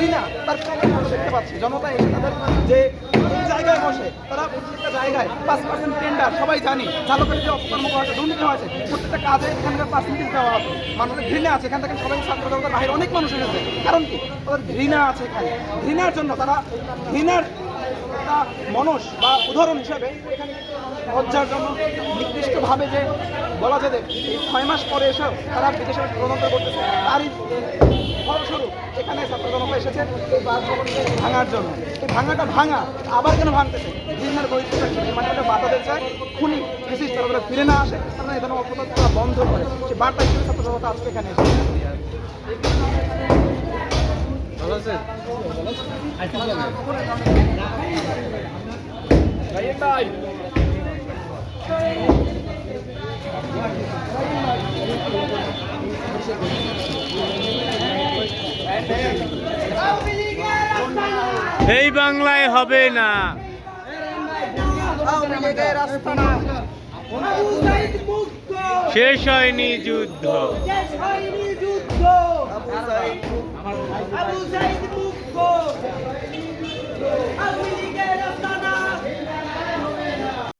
ঘৃণা তার আমরা দেখতে পাচ্ছি। জনতা এসে তাদের যে জায়গায় বসে, তারা প্রত্যেকটা জায়গায় পাঁচ পার্সেন্ট টেন্ডার সবাই জানি চালকের যে অপকর্ম হয়েছে দুর্নীতি হয়েছে প্রত্যেকটা কাজে এখানকার পার্সেন্টেজ দেওয়া হবে মানুষের ঘৃণা আছে, এখান থেকে সবাই ছাত্র জনতার বাইরে অনেক মানুষ এসেছে। কারণ কি? তাদের ঘৃণা আছে এখানে। ঘৃণার জন্য তারা, ঘৃণার একটা মানুষ বা উদাহরণ হিসাবে এখানে লজ্জার জন্য নির্দিষ্টভাবে যে বলা যায় যে এই ছয় মাস পরে এসেও তারা বিদেশে প্রদন্ত করতেছে, তারই এখানে ছাত্র জনতা এসেছে এই বাসভবনকে ভাঙার জন্য। এই ভাঙাটা ভাঙা আবার কেন ভাঙতেছে? বিভিন্ন বৈঠক মানে একটা বাধা চায় খুনি বিশেষ তারা ফিরে না আসে তারা এখানে অপরাধ করা বন্ধ করে। সেই বার্তা হিসেবে ছাত্র জনতা আজকে এখানে এসেছে। ভালো আছেন? এই বাংলায় হবে না। শেষ হয়নি যুদ্ধ।